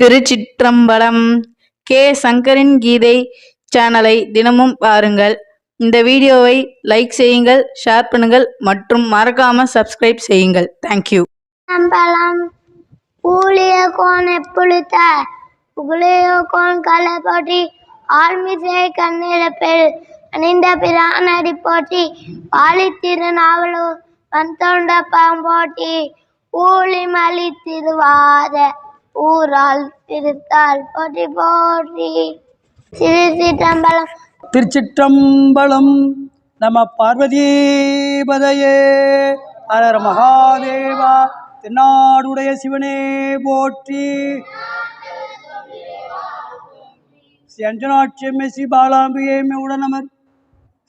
திருச்சிற்றம்பலம் K. சங்கரின் கீதை சேனலை தினமும் பாருங்கள். இந்த வீடியோவை லைக் செய்யுங்கள் ஷேர் பண்ணுங்கள் மற்றும் மறக்காம சப்ஸ்கிரைப் செய்யுங்கள். தேங்க்யூ அம்பலம் பூலிய கோன் எப்பொழுத்த? புகழையோ கோன் கலை போட்டி ஆழ்மிசை கண்ணிழப்பில் அணிந்த பிரானடி போற்றி பாலி திருநாவலு வந்தொண்ட பாம்போட்டி ஊழி மலி திருவாத ஊரால் திருத்தால் போற்றி போற்றி. சிறு சிற்றம்பலம் திருச்சிற்றம்பலம் நம பார்வதீபதையே. அலர் மகாதேவா தென்னாடுடைய சிவனே போற்றி. ஸ்ரீ அஞ்சனாட்சியம்மை ஸ்ரீ பாலாம்பிகையம்மை உடனமர்.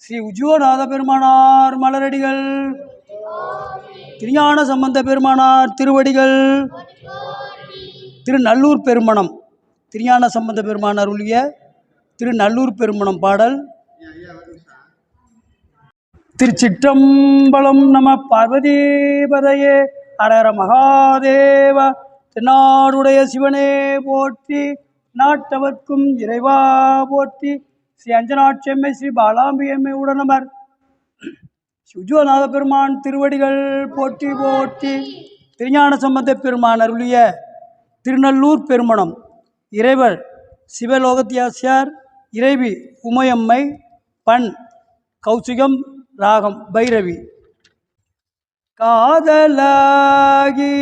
ஸ்ரீ உஜ்ஜுவநாத பெருமானார் மலரடிகள். திருஞான சம்பந்த பெருமானார் திருவடிகள். திருநல்லூர் பெருமணம் திருஞான சம்பந்த பெருமான் அருளிய திருநல்லூர் பெருமணம் பாடல். திருச்சிற்றம்பலம் நம பார்வதீபதையே அரர மகாதேவ தென்னாடுடைய சிவனே போற்றி நாட்டவர்க்கும் இறைவா போற்றி ஸ்ரீ அஞ்சனாட்சியம்மை ஸ்ரீ பாலாம்பியம்மை உடனமர். சுஜுவநாத பெருமான் திருவடிகள் போற்றி போற்றி திருஞான சம்பந்த பெருமான் அருளிய திருநல்லூர் பெருமணம். இறைவர் சிவலோகத்தியாசியார் இறைவி உமையம்மை பண் கௌசிகம் ராகம் பைரவி. காதலாகி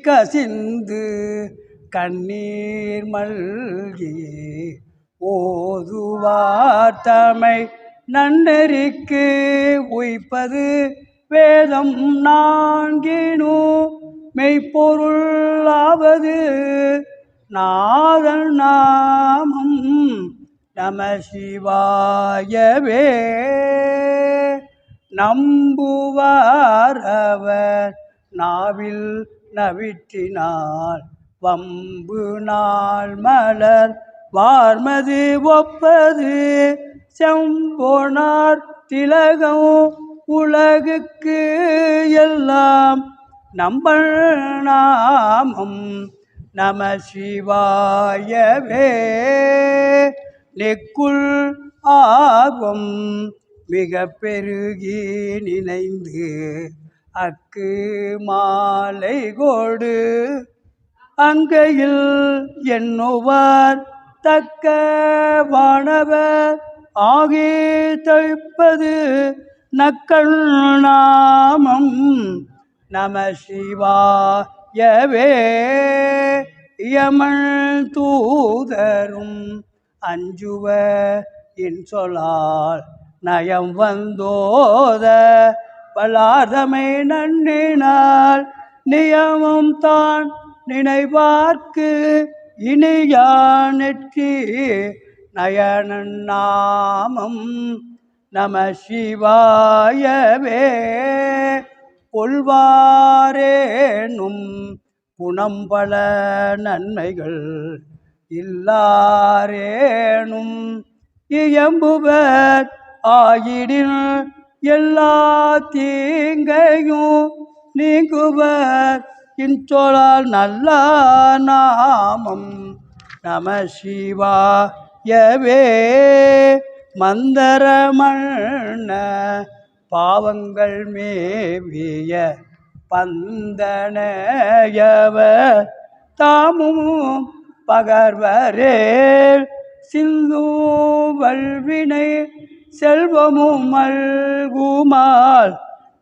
கசிந்து கண்ணீர் மல்கி ஓதுவார்த்தமை நன்னெறிக்கு உய்ப்பது வேதம் நான்கினோ மெய்ப்பொருளாவது நாதன் நாமம் நம சிவாயவே. நம்புவார் அவர் நாவில் நவிற்றினால் வம்பு நாள் மலர் வார்மது ஒப்பது செம்பொனார் திலகம் உலகுக்கு எல்லாம் நம்பள் நாமம் நம சிவாயவே. நெக்குள் ஆர்வம் மிக பெருகி நினைந்து அக்கு மாலை கோடு. அங்கையில் எண்ணுவார் தக்க வானவர். ஆகி தழிப்பது நக்கள் நாமம் நம சிவாயவே. யமன் தூதரும் அஞ்சுவ இன் சொலால் நயம் வந்தோத. பலாதமை நன்னினால் நியமம் தான் நினைவார்க்கு. இனியானெற்றி நயனாமம் நாமம் நம சிவாயவே. கொள்வாரேனும் குணம்பல நன்மைகள் இல்லாரேனும். இயம்புவர் ஆயிடில் எல்லா தீங்கையும் நீங்குவர். இன்சொலால் நல்ல நாமம் நம சிவாயவே. மந்தரமண்ண பாவங்கள் மேவிய பந்தனையவ தாமும் பகர்வரே. சிந்து வல்வினை செல்வமும் மல்குமால்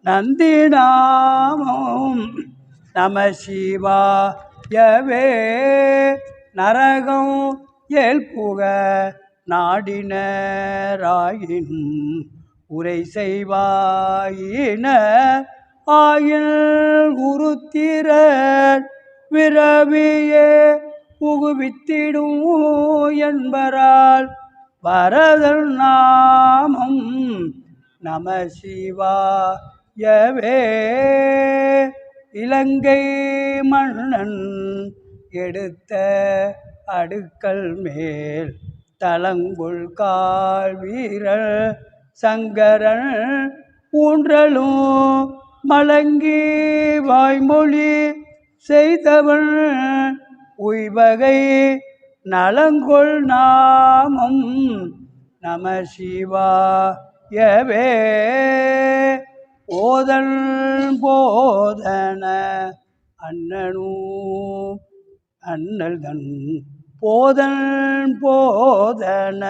நந்தினாமும் நம சிவாயவே. நரகம் ஏல்புக நாடினராயினும் உரை செய்வாயின ஆயில் உருத்திரர் விரவியே புகுவித்திடும் என்பரால் வரதல் நாமம் நம சிவாயவே. இலங்கை மன்னன் எடுத்த அடுக்கல் மேல் தலங்குள் கால் வீரல் சங்கரன் ஊன்றலும் மலங்கி வாய்மொழி செய்தவன் உய்வகை நலங்கொள் நாமம் நம சிவாயவே. ஓதன் போதன அண்ணனும் அண்ணல் தன் போதன் போதன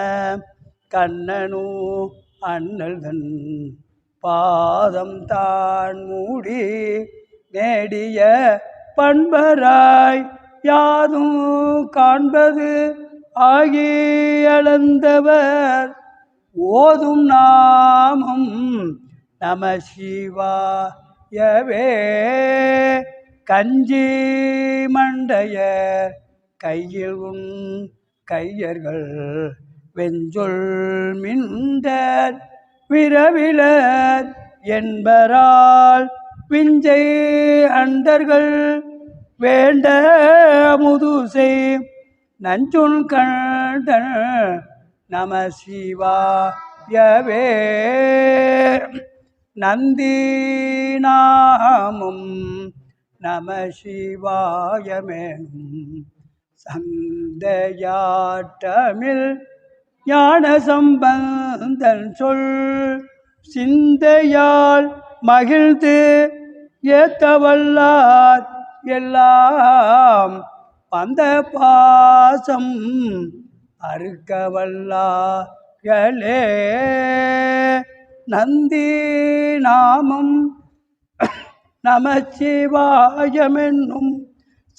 கண்ணனும் அண்ணல் தன் பாதம் தான் மூடி நேடிய பண்பராய் யாதும் காண்பது ஆகி அளந்தவர் ஓதும் நாமம் நம சிவாயவே. கஞ்சி மண்டையர் கையில் உன் கையர்கள் வெஞ்சொல் மிண்டர் விரவிலர் என்பரால் விஞ்சை அண்டர்கள் வேண்ட முதுசை நஞ்சுன் கண்டன் நம சிவாயவே நந்தி நாமும் நம சிவாயமேனும் சந்தையாட்டமில் ஞான சம்பந்தன் சொல். சிந்தையால் மகிழ்ந்து ஏத்தவல்லார் எல்லாம் பந்த பாசம் அறுக்கவல்லார்களே. நந்தி நாமம் நமச்சிவாயமென்னும்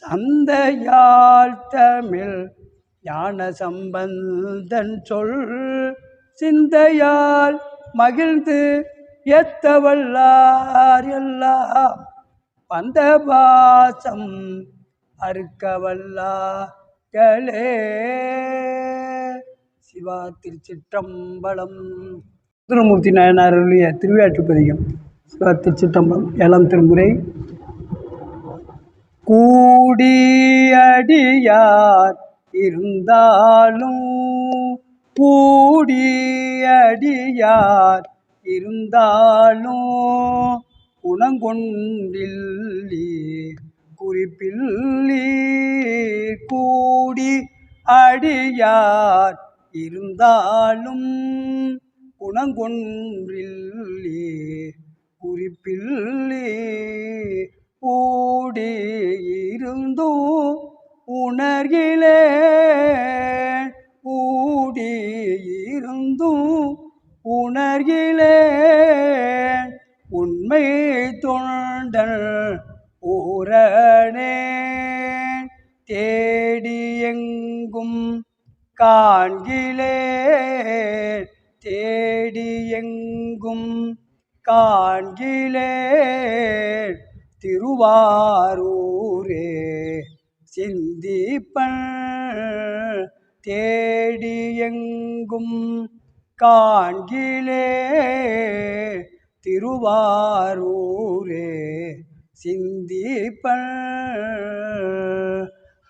சந்தையால் தமிழ் ஞான சம்பந்தன் சொல் சிந்தையால் மகிழ்ந்து எத்தவல்லார் எல்லாம்? வந்த பாசம் அறுக்கவல்லார்களே. சிவா திருச்சிற்றம்பலம். சுந்தரமூர்த்தி நாயனார் திருவிழாற்றுப்பதிகம். சிவா திருச்சிற்றம்பலம். ஏழாம் திருமுறை கூடியடியார் இருந்தாலும் கூடியடியார் இருந்தாலும் குணங்கொண்டில்லி குறிப்பில்லி கூடி அடியார் இருந்தாலும் குணங்கொன்றில்லி குறிப்பில்லி கூடி இருந்தோ உணர்கிலே கூடி உணர்கிலே உண்மை தொண்டல் ஊரணே தேடி எங்கும் காண்கிலே தேடி எங்கும் காண்கிலே திருவாரூரே. சிந்திப்பள் தேடி எங்கும் காண்கிலே திருவாரூரே. சிந்திப்பள்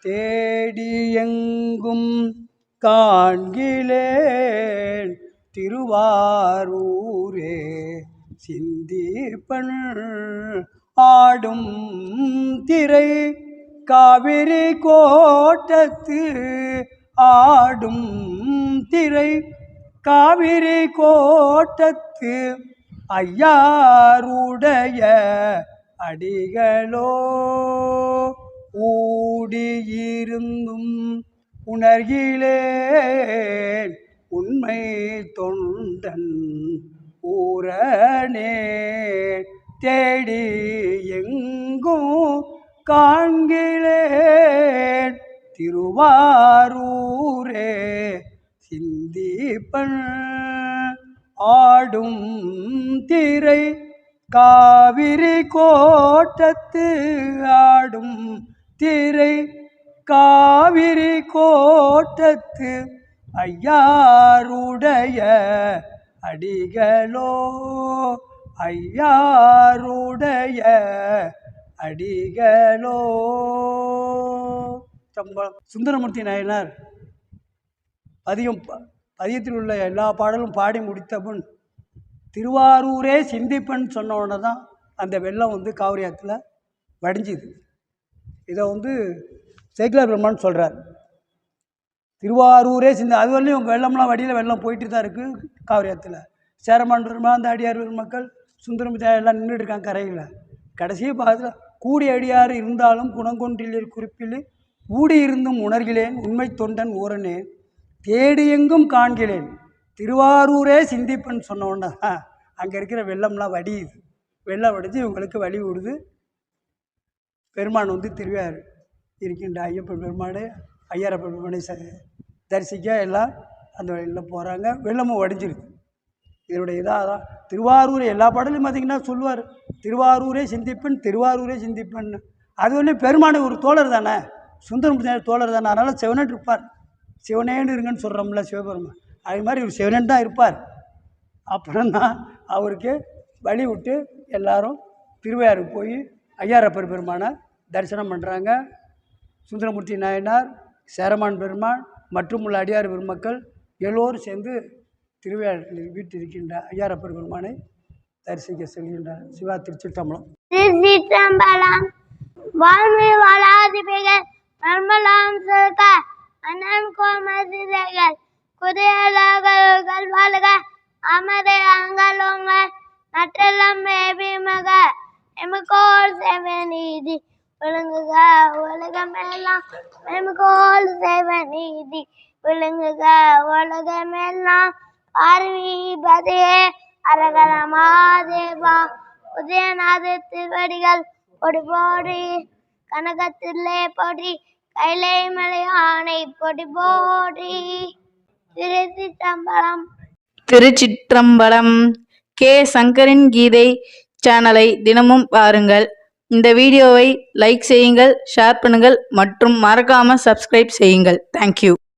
தேடி எங்கும் காண்கிலேன் திருவாரூரே. சிந்திப்பள் ஆடும் திரை காவிரி கோட்டத்து ஆடும் திரை. காவிரி கோட்டத்து ஐயாருடைய அடிகளோ. ஊடியிருந்தும் உணர்கிலேன் உண்மை தொண்டன் ஊரனே. தேடி எங்கும் காண்கிலேன் திருவாரூரே சிந்திப்பன். ஆடும் திரை காவிரி கோட்டத்து ஆடும் திரை காவிரி கோட்டத்து ஐயாருடைய அடிகளோ ஐயாருடைய அடிகளோ? சம்பளம். சுந்தரமூர்த்தி நாயனார் பதியம் ப- பதியத்தில் உள்ள எல்லா பாடலும் பாடி முடித்த பின் திருவாரூரே சிந்திப்பன் சொன்ன உடனே தான் அந்த வெள்ளம் வந்து காவிரி ஆற்றுல வடிஞ்சுது. இதை வந்து சேக்கிலார் பெருமான் சொல்கிறார் திருவாரூரே சிந்த அது வரலையும் வெள்ளம்லாம் வடியில் வெள்ளம் போயிட்டு தான் இருக்குது காவிரி ஆற்றுல சேரமான் பெருமா அந்த அடியார் மக்கள் சுந்தரமுத்தா எல்லாம் நின்றுட்டு இருக்காங்க கரையில். கடைசியே பாகத்தில் கூடி அடியார் இருந்தாலும் குணங்கொன்றில் குறிப்பில் ஊடி இருந்தும் உணர்கிறேன் உண்மை தொண்டன் ஊரனேன் தேடி எங்கும் காண்கிறேன். திருவாரூரே சிந்திப்பன் சொன்னோன்னா அங்கே இருக்கிற வெள்ளம்லாம் வடியுது. வெள்ளம் வடித்து இவங்களுக்கு வழி விடுது பெருமான் வந்து திருவார் இருக்கின்ற ஐயப்பன் பெருமாடு ஐயரப்பன் பெருமானை ச தரிசிக்க எல்லாம் அந்த வழியில் போகிறாங்க வெள்ளமும் வடிஞ்சிருது. இதனுடைய இதாக தான் திருவாரூர் எல்லா பாடலையும் பார்த்தீங்கன்னா சொல்லுவார். திருவாரூரே சிந்திப்பன் திருவாரூரே சிந்திப்பன். அது ஒன்று பெருமானை ஒரு தோழர் தானே? சுந்தரம் தோழர் தானே? அதனால் சிவனன் இருப்பார். சிவனேன்னு இருங்கன்னு சொல்கிறோம்ல சிவபெருமான். அது மாதிரி இவர் சிவனன் தான் இருப்பார். அப்புறம்தான் அவருக்கு வழி விட்டு எல்லாரும் திருவையாருக்கு போய் ஐயாரப்பர் பெருமானை தரிசனம் பண்ணுறாங்க சுந்தரமூர்த்தி நாயனார் சேரமான் பெருமான் மற்றும் உள்ள அடியார் பெருமக்கள் எல்லோரும் சேர்ந்து திருவையாற்றில் வீட்டிருக்கின்ற ஐயாரப்பர் பெருமானை தரிசிக்க செல்கின்றார். சிவா திருச்சிட்டம்பலம் திருச்சிட்டம்பலம் வாழ்மை வளாதிபைகள் நர்மலாம் சொல்க அண்ணன் கோமசிதைகள் குதியலகள் வாழ்க அமரை அங்கலோங்க நற்றெல்லாம் மேபிமக எமக்கோல் சேவ விழுங்குக உலகமெல்லாம் எமக்கோல் சேவ விழுங்குக உலகமெல்லாம் பார்வி பார்வீபதியே அரகர மாதேவா உதயநாத திருவடிகள் பொடி போடி கனகத்திலே போடி கைலை மலையானை பொடி போடி. திருச்சிற்றம்பலம். திருச்சிற்றம்பலம். கே. சங்கரின் கீதை சேனலை தினமும் பாருங்கள். இந்த வீடியோவை லைக் செய்யுங்கள் ஷேர் பண்ணுங்கள் மற்றும் மறக்காமல் சப்ஸ்கிரைப் செய்யுங்கள். தேங்க்யூ